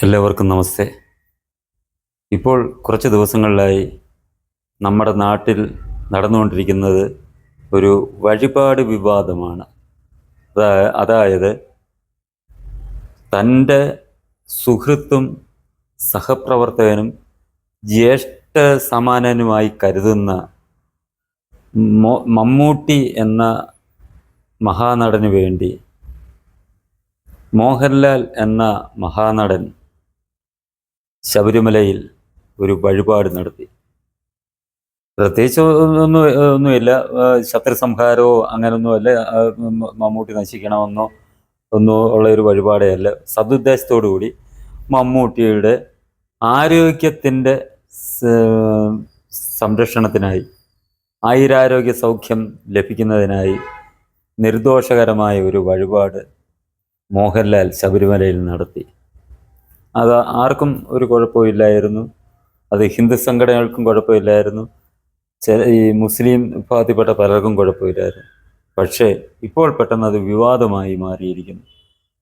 എല്ലാവർക്കും നമസ്തേ. ഇപ്പോൾ കുറച്ച് ദിവസങ്ങളിലായി നമ്മുടെ നാട്ടിൽ നടന്നുകൊണ്ടിരിക്കുന്നത് ഒരു വഴിപാട് വിവാദമാണ്. അതായത് തന്റെ സുഹൃത്തും സഹപ്രവർത്തകനും ജ്യേഷ്ഠ സമാനനുമായി കരുതുന്ന മമ്മൂട്ടി എന്ന മഹാനടന് വേണ്ടി മോഹൻലാൽ എന്ന മഹാനടൻ ശബരിമലയിൽ ഒരു വഴിപാട് നടത്തി. പ്രത്യേകിച്ച് ഒന്നും ഒന്നുമില്ല. ശത്രു സംഹാരമോ മമ്മൂട്ടി നശിക്കണമെന്നോ ഒന്നോ ഉള്ള ഒരു വഴിപാടേ അല്ല സതുദ്ദേശത്തോടു കൂടി മമ്മൂട്ടിയുടെ ആരോഗ്യത്തിന്റെ സംരക്ഷണത്തിനായി ആയുരാരോഗ്യ സൗഖ്യം ലഭിക്കുന്നതിനായി നിർദോഷകരമായ ഒരു വഴിപാട് മോഹൻലാൽ ശബരിമലയിൽ നടത്തി. അത് ആർക്കും ഒരു കുഴപ്പമില്ലായിരുന്നു. അത് ഹിന്ദു സംഘടനകൾക്കും കുഴപ്പമില്ലായിരുന്നു. ചില ഈ മുസ്ലിം വിഭാഗത്തിൽപ്പെട്ട പലർക്കും കുഴപ്പമില്ലായിരുന്നു. പക്ഷേ ഇപ്പോൾ പെട്ടെന്ന് അത് വിവാദമായി മാറിയിരിക്കുന്നു.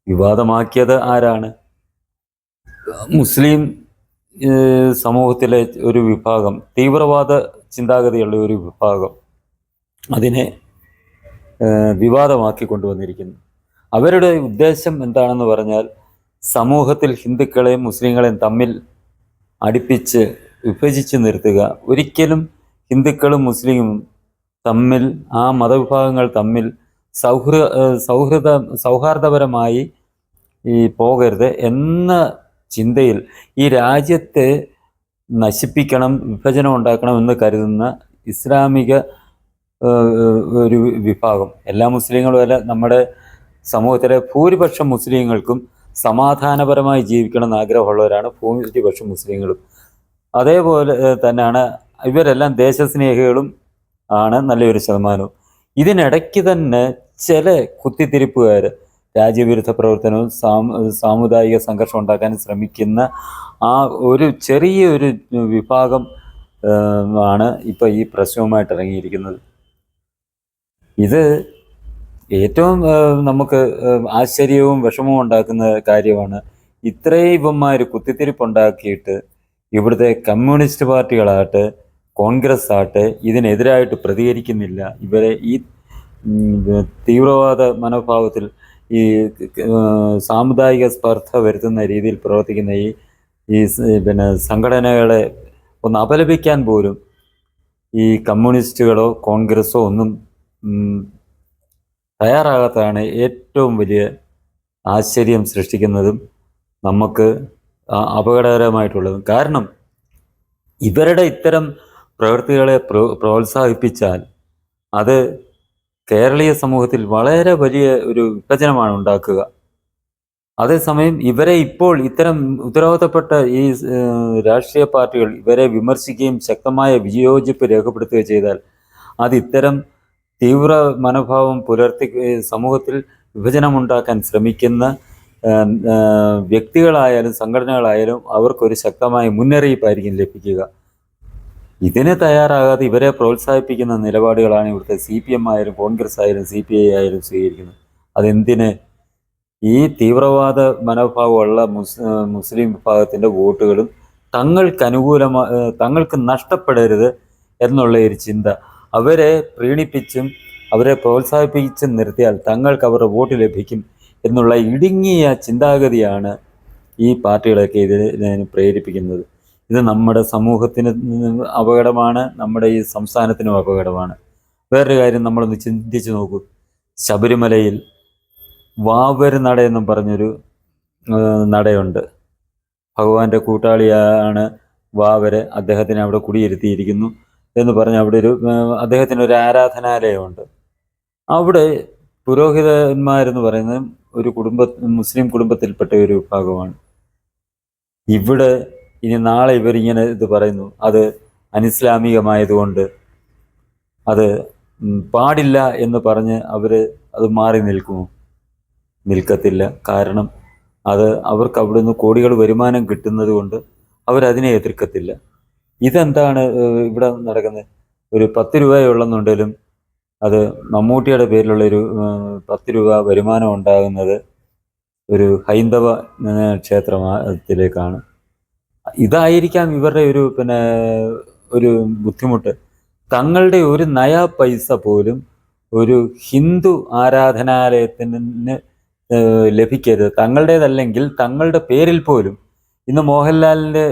വിവാദമാക്കിയത് ആരാണ്? മുസ്ലിം സമൂഹത്തിലെ ഒരു വിഭാഗം തീവ്രവാദ ചിന്താഗതിയുള്ള ഒരു വിഭാഗം അതിനെ വിവാദമാക്കി കൊണ്ടുവന്നിരിക്കുന്നു. അവരുടെ ഉദ്ദേശം എന്താണെന്ന് പറഞ്ഞാൽ സമൂഹത്തിൽ ഹിന്ദുക്കളെയും മുസ്ലിങ്ങളെയും തമ്മിൽ അടുപ്പിച്ച് വിഭജിച്ച് നിർത്തുക. ഒരിക്കലും ഹിന്ദുക്കളും മുസ്ലിമും തമ്മിൽ ആ മതവിഭാഗങ്ങൾ തമ്മിൽ സൗഹൃദ സൗഹൃദ സൗഹാർദ്ദപരമായി ഈ പോകരുത് എന്ന ചിന്തയിൽ ഈ രാജ്യത്തെ നശിപ്പിക്കണം വിഭജനം ഉണ്ടാക്കണം എന്ന് കരുതുന്ന ഇസ്ലാമിക ഒരു വിഭാഗം. എല്ലാ മുസ്ലിങ്ങളും അല്ല നമ്മുടെ സമൂഹത്തിലെ ഭൂരിപക്ഷം മുസ്ലിങ്ങൾക്കും സമാധാനപരമായി ജീവിക്കണം എന്ന് ആഗ്രഹമുള്ളവരാണ് ഭൂരിപക്ഷം മുസ്ലിങ്ങളും. അതേപോലെ തന്നെയാണ് ഇവരെല്ലാം ദേശസ്നേഹികളും ആണ് നല്ലൊരു ശതമാനവും. ഇതിനിടയ്ക്ക് തന്നെ ചില കുത്തിത്തിരിപ്പുകാർ രാജ്യവിരുദ്ധ പ്രവർത്തനവും സാമ സാമുദായിക സംഘർഷം ഉണ്ടാക്കാൻ ശ്രമിക്കുന്ന ആ ഒരു ചെറിയ ഒരു വിഭാഗം ആണ് ഇപ്പോൾ ഈ പ്രശ്നവുമായിട്ട് ഇറങ്ങിയിരിക്കുന്നത് ഇത് ഏറ്റവും നമുക്ക് ആശ്ചര്യവും വിഷമവും ഉണ്ടാക്കുന്ന കാര്യമാണ് ഇത്രയും ഇവന്മാർ കുത്തിത്തിരിപ്പുണ്ടാക്കിയിട്ട് ഇവിടുത്തെ കമ്മ്യൂണിസ്റ്റ് പാർട്ടികളാകട്ടെ കോൺഗ്രസ് ആകട്ടെ ഇതിനെതിരായിട്ട് പ്രതികരിക്കുന്നില്ല. ഇവരെ ഈ തീവ്രവാദ മനോഭാവത്തിൽ ഈ സാമുദായിക സ്പർദ്ധ വരുത്തുന്ന രീതിയിൽ പ്രവർത്തിക്കുന്ന ഈ ഈ പിന്നെ സംഘടനകളെ ഒന്ന് അപലപിക്കാൻ പോലും ഈ കമ്മ്യൂണിസ്റ്റുകളോ കോൺഗ്രസോ ഒന്നും തയ്യാറാകാത്തതാണ് ഏറ്റവും വലിയ ആശ്ചര്യം സൃഷ്ടിക്കുന്നതും നമുക്ക് അപകടകരമായിട്ടുള്ളതും. കാരണം ഇവരുടെ ഇത്തരം പ്രവൃത്തികളെ പ്രോ പ്രോത്സാഹിപ്പിച്ചാൽ അത് കേരളീയ സമൂഹത്തിൽ വളരെ വലിയ ഒരു വിഭജനമാണ് ഉണ്ടാക്കുക. അതേസമയം ഇവരെ ഇപ്പോൾ ഇത്തരം ഉത്തരവാദിത്തപ്പെട്ട ഈ രാഷ്ട്രീയ പാർട്ടികൾ ഇവരെ വിമർശിക്കുകയും ശക്തമായ വിയോജിപ്പ് രേഖപ്പെടുത്തുകയും ചെയ്താൽ അത് ഇത്തരം തീവ്ര മനോഭാവം പുലർത്തി സമൂഹത്തിൽ വിഭജനമുണ്ടാക്കാൻ ശ്രമിക്കുന്ന വ്യക്തികളായാലും സംഘടനകളായാലും അവർക്കൊരു ശക്തമായ മുന്നറിയിപ്പായിരിക്കും ലഭിക്കുക. ഇതിന് തയ്യാറാകാതെ ഇവരെ പ്രോത്സാഹിപ്പിക്കുന്ന നിലപാടുകളാണ് ഇവിടുത്തെ സി പി എം ആയാലും കോൺഗ്രസ് ആയാലും സി പി ഐ ആയാലും സ്വീകരിക്കുന്നത്. അതെന്തിന്? ഈ തീവ്രവാദ മനോഭാവമുള്ള മുസ് മുസ്ലിം വിഭാഗത്തിന്റെ വോട്ടുകളും തങ്ങൾക്ക് അനുകൂലമാ തങ്ങൾക്ക് നഷ്ടപ്പെടരുത് എന്നുള്ള ഒരു ചിന്ത. അവരെ പ്രീണിപ്പിച്ചും അവരെ പ്രോത്സാഹിപ്പിച്ചും നിർത്തിയാൽ തങ്ങൾക്ക് അവരുടെ വോട്ട് ലഭിക്കും എന്നുള്ള ഇടുങ്ങിയ ചിന്താഗതിയാണ് ഈ പാർട്ടികളൊക്കെ ഇതിന് പ്രേരിപ്പിക്കുന്നത്. ഇത് നമ്മുടെ സമൂഹത്തിന് അപകടമാണ് നമ്മുടെ ഈ സംസ്ഥാനത്തിനും അപകടമാണ്. വേറൊരു കാര്യം നമ്മളൊന്ന് ചിന്തിച്ചു നോക്കൂ. ശബരിമലയിൽ വാവര് നട എന്നും പറഞ്ഞൊരു നടയുണ്ട്. ഭഗവാന്റെ കൂട്ടാളിയാണ് വാവര് അദ്ദേഹത്തിനെ അവിടെ കുടിയിരുത്തിയിരിക്കുന്നു. എന്ന് പറഞ്ഞ് അവിടെ ഒരു അദ്ദേഹത്തിന് ഒരു ആരാധനാലയമുണ്ട്. അവിടെ പുരോഹിതന്മാരെന്ന് പറയുന്നത് ഒരു കുടുംബ മുസ്ലിം കുടുംബത്തിൽപ്പെട്ട ഒരു വിഭാഗമാണ്. ഇവിടെ ഇനി നാളെ ഇവരിങ്ങനെ ഇത് പറയുന്നു. അത് അനിസ്ലാമികമായതുകൊണ്ട് അത് പാടില്ല എന്ന് പറഞ്ഞ് അവർ അത് മാറി നിൽക്കുമോ? നിൽക്കത്തില്ല. കാരണം അത് അവർക്ക് അവിടുന്ന് കോടികൾ വരുമാനം കിട്ടുന്നത് കൊണ്ട് അവരതിനെ എതിർക്കത്തില്ല. ഇതെന്താണ് ഇവിടെ നടക്കുന്നത്? ഒരു പത്ത് രൂപയുള്ളെന്നുണ്ടെങ്കിലും അത് മമ്മൂട്ടിയുടെ പേരിലുള്ള ഒരു പത്ത് രൂപ വരുമാനം ഉണ്ടാകുന്നത് ഒരു ഹൈന്ദവ ക്ഷേത്രത്തിലേക്കാണ്. ഇതായിരിക്കാം ഇവരുടെ ഒരു പിന്നെ ഒരു ബുദ്ധിമുട്ട്. തങ്ങളുടെ ഒരു നയ പൈസ പോലും ഒരു ഹിന്ദു ആരാധനാലയത്തിന് ലഭിക്കരുത്. തങ്ങളുടേതല്ലെങ്കിൽ തങ്ങളുടെ പേരിൽ പോലും ഇന്ന് മോഹൻലാലിന്റെ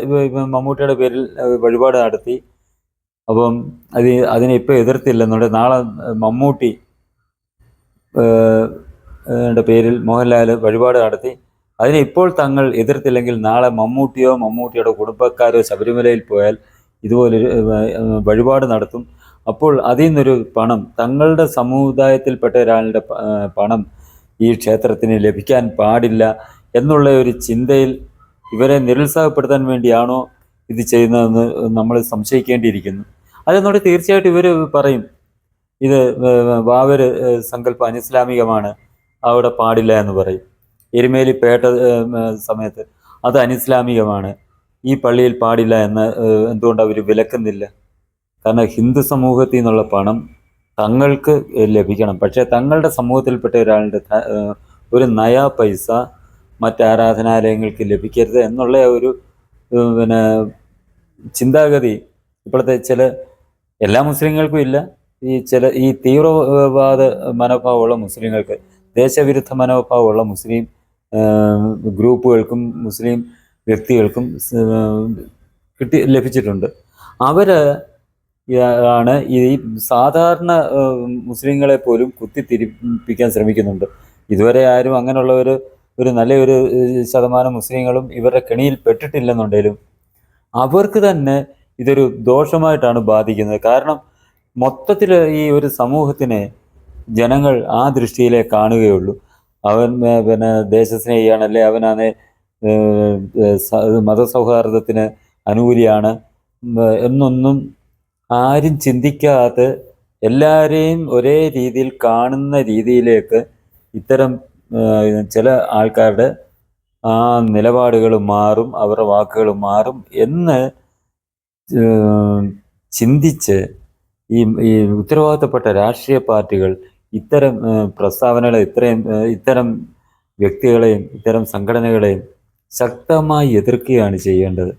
മമ്മൂട്ടിയുടെ പേരിൽ വഴിപാട് നടത്തി. അപ്പം അത് അതിനെ ഇപ്പോൾ എതിർത്തില്ലെന്നുണ്ട് നാളെ മമ്മൂട്ടി പേരിൽ മോഹൻലാൽ വഴിപാട് നടത്തി. അതിനെ ഇപ്പോൾ തങ്ങൾ എതിർത്തില്ലെങ്കിൽ നാളെ മമ്മൂട്ടിയോ മമ്മൂട്ടിയുടെ കുടുംബക്കാരോ ശബരിമലയിൽ പോയാൽ ഇതുപോലൊരു വഴിപാട് നടത്തും. അപ്പോൾ അതിൽ നിന്നൊരു പണം തങ്ങളുടെ സമുദായത്തിൽപ്പെട്ട ഒരാളുടെ പണം ഈ ക്ഷേത്രത്തിന് ലഭിക്കാൻ പാടില്ല എന്നുള്ള ഒരു ചിന്തയിൽ ഇവരെ നിരുത്സാഹപ്പെടുത്താൻ വേണ്ടിയാണോ ഇത് ചെയ്യുന്നതെന്ന് നമ്മൾ സംശയിക്കേണ്ടിയിരിക്കുന്നു. അതെന്നോട് തീർച്ചയായിട്ടും ഇവർ പറയും. ഇത് വാവര് സങ്കല്പം അനിസ്ലാമികമാണ് അവിടെ പാടില്ല എന്ന് പറയും. എരുമേലി പേട്ട സമയത്ത് അത് അനിസ്ലാമികമാണ് ഈ പള്ളിയിൽ പാടില്ല എന്ന് എന്തുകൊണ്ട് അവർ വിലക്കുന്നില്ല? കാരണം ഹിന്ദു സമൂഹത്തിൽ നിന്നുള്ള പണം തങ്ങൾക്ക് ലഭിക്കണം. പക്ഷേ തങ്ങളുടെ സമൂഹത്തിൽപ്പെട്ട ഒരാളുടെ ഒരു നയാ പൈസ മറ്റ് ആരാധനാലയങ്ങൾക്ക് ലഭിക്കരുത് എന്നുള്ള ഒരു പിന്നെ ചിന്താഗതി ഇപ്പോഴത്തെ ചില എല്ലാ മുസ്ലിങ്ങൾക്കും ഇല്ല. ഈ ചില ഈ തീവ്രവാദ മനോഭാവമുള്ള മുസ്ലിങ്ങൾക്ക് ദേശവിരുദ്ധ മനോഭാവമുള്ള മുസ്ലിം ഗ്രൂപ്പുകൾക്കും മുസ്ലിം വ്യക്തികൾക്കും കിട്ടി ലഭിച്ചിട്ടുണ്ട്. അവർ ആണ് ഈ സാധാരണ മുസ്ലിങ്ങളെ പോലും കുത്തിത്തിരിപ്പിക്കാൻ ശ്രമിക്കുന്നുണ്ട്. ഇതുവരെ ആരും അങ്ങനെയുള്ള ഒരു ഒരു നല്ലൊരു ശതമാനം മുസ്ലിങ്ങളും ഇവരുടെ കെണിയിൽ പെട്ടിട്ടില്ലെന്നുണ്ടെങ്കിലും അവർക്ക് തന്നെ ഇതൊരു ദോഷമായിട്ടാണ് ബാധിക്കുന്നത്. കാരണം മൊത്തത്തിൽ ഈ ഒരു സമൂഹത്തിനെ ജനങ്ങൾ ആ ദൃഷ്ടിയിലേ കാണുകയുള്ളൂ. അവൻ പിന്നെ ദേശസ്നേഹിയാണ് അല്ലെ അവനാണ് മതസൗഹാർദ്ദത്തിന് അനുകൂലിയാണ് എന്നൊന്നും ആരും ചിന്തിക്കാതെ എല്ലാവരെയും ഒരേ രീതിയിൽ കാണുന്ന രീതിയിലേക്ക് ഇത്തരം ചില ആൾക്കാരുടെ ആ നിലപാടുകൾ മാറും അവരുടെ വാക്കുകൾ മാറും എന്ന് ചിന്തിച്ച് ഈ ഈ ഉത്തരവാദിത്തപ്പെട്ട രാഷ്ട്രീയ പാർട്ടികൾ ഇത്തരം പ്രസ്താവനകളെ ഇത്രയും ഇത്തരം വ്യക്തികളെയും ഇത്തരം സംഘടനകളെയും ശക്തമായി എതിർക്കുകയാണ് ചെയ്യേണ്ടത്.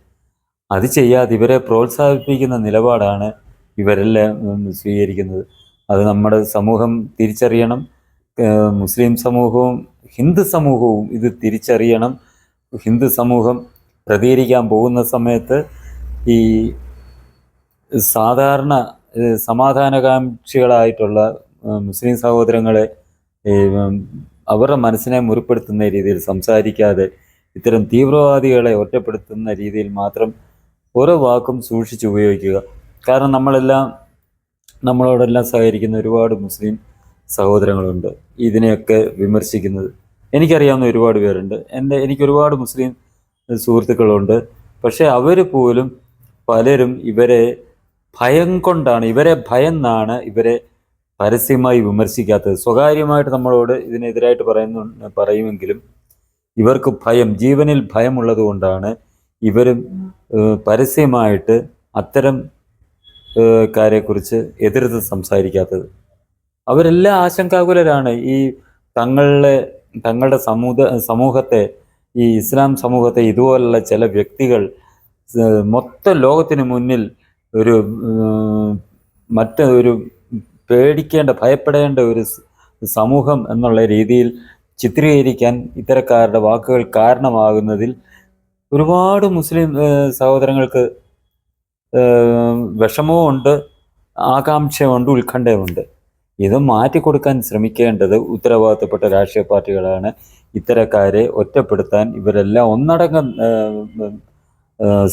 അത് ചെയ്യാതെ ഇവരെ പ്രോത്സാഹിപ്പിക്കുന്ന നിലപാടാണ് ഇവരെല്ലാം സ്വീകരിക്കുന്നത്. അത് നമ്മുടെ സമൂഹം തിരിച്ചറിയണം മുസ്ലിം സമൂഹവും ഹിന്ദു സമൂഹവും ഇത് തിരിച്ചറിയണം. ഹിന്ദു സമൂഹം പ്രതികരിക്കാൻ പോകുന്ന സമയത്ത് ഈ സാധാരണ സമാധാനകാംക്ഷികളായിട്ടുള്ള മുസ്ലിം സഹോദരങ്ങളെ അവരുടെ മനസ്സിനെ മുറിപ്പെടുത്തുന്ന രീതിയിൽ സംസാരിക്കാതെ ഇത്തരം തീവ്രവാദികളെ ഒറ്റപ്പെടുത്തുന്ന രീതിയിൽ മാത്രം ഓരോ വാക്കും സൂക്ഷിച്ച് ഉപയോഗിക്കുക. കാരണം നമ്മളെല്ലാം നമ്മളോടെല്ലാം സഹകരിക്കുന്ന ഒരുപാട് മുസ്ലിം സഹോദരങ്ങളുണ്ട്. ഇതിനെയൊക്കെ വിമർശിക്കുന്നത് എനിക്കറിയാവുന്ന ഒരുപാട് പേരുണ്ട്. എന്റെ എനിക്ക് ഒരുപാട് മുസ്ലിം സുഹൃത്തുക്കളുണ്ട്. പക്ഷേ അവർ പോലും പലരും ഇവരെ ഭയം കൊണ്ടാണ് ഇവരെ ഭയന്നാണ് ഇവരെ പരസ്യമായി വിമർശിക്കാത്തത്. സ്വകാര്യമായിട്ട് നമ്മളോട് ഇതിനെതിരായിട്ട് പറയുന്നു പറയുമെങ്കിലും ഇവർക്ക് ഭയം ജീവനിൽ ഭയമുള്ളത് കൊണ്ടാണ് ഇവരും പരസ്യമായിട്ട് അത്തരം കാര്യക്കുറിച്ച് എതിർത്ത് സംസാരിക്കാത്തത്. അവരെല്ലാം ആശങ്കാകുലരാണ്. ഈ തങ്ങളെ തങ്ങളുടെ സമൂഹ സമൂഹത്തെ ഈ ഇസ്ലാം സമൂഹത്തെ ഇതുപോലുള്ള ചില വ്യക്തികൾ മൊത്തം ലോകത്തിന് മുന്നിൽ ഒരു മറ്റ് ഒരു പേടിക്കേണ്ട ഭയപ്പെടേണ്ട ഒരു സമൂഹം എന്നുള്ള രീതിയിൽ ചിത്രീകരിക്കാൻ ഇത്തരക്കാരുടെ വാക്കുകൾ കാരണമാകുന്നതിൽ ഒരുപാട് മുസ്ലിം സഹോദരങ്ങൾക്ക് വിഷമവും ഉണ്ട് ആകാംക്ഷയുണ്ട് ഉത്കണ്ഠയുമുണ്ട്. ഇത് മാറ്റിക്കൊടുക്കാൻ ശ്രമിക്കേണ്ടത് ഉത്തരവാദിത്തപ്പെട്ട രാഷ്ട്രീയ പാർട്ടികളാണ്. ഇത്തരക്കാരെ ഒറ്റപ്പെടുത്താൻ ഇവരെല്ലാം ഒന്നടങ്കം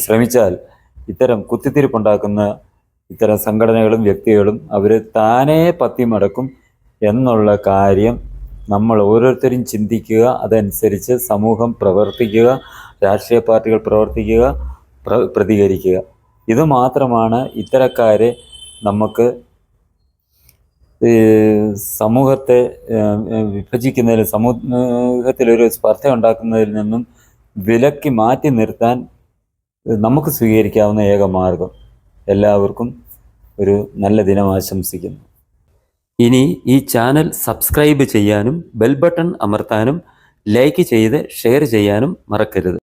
ശ്രമിച്ചാൽ ഇത്തരം കുത്തിത്തിരിപ്പുണ്ടാക്കുന്ന ഇത്തരം സംഘടനകളും വ്യക്തികളും അവർ താനേ പത്തിമടക്കും എന്നുള്ള കാര്യം നമ്മൾ ഓരോരുത്തരും ചിന്തിക്കുക അതനുസരിച്ച് സമൂഹം പ്രവർത്തിക്കുക രാഷ്ട്രീയ പാർട്ടികൾ പ്രവർത്തിക്കുക പ്ര പ്രതികരിക്കുക. ഇത് മാത്രമാണ് ഇത്തരക്കാരെ നമുക്ക് സമൂഹത്തെ വിഭജിക്കുന്നതിൽ സമൂഹത്തിലൊരു സ്പർദ്ധ ഉണ്ടാക്കുന്നതിൽ നിന്നും വിലക്കി മാറ്റി നിർത്താൻ നമുക്ക് സ്വീകരിക്കാവുന്ന ഏക മാർഗം എല്ലാവർക്കും ഒരു നല്ല ദിനം ആശംസിക്കുന്നു. ഇനി ഈ ചാനൽ സബ്സ്ക്രൈബ് ചെയ്യാനും ബെൽ ബട്ടൺ അമർത്താനും ലൈക്ക് ചെയ്ത് ഷെയർ ചെയ്യാനും മറക്കരുത്.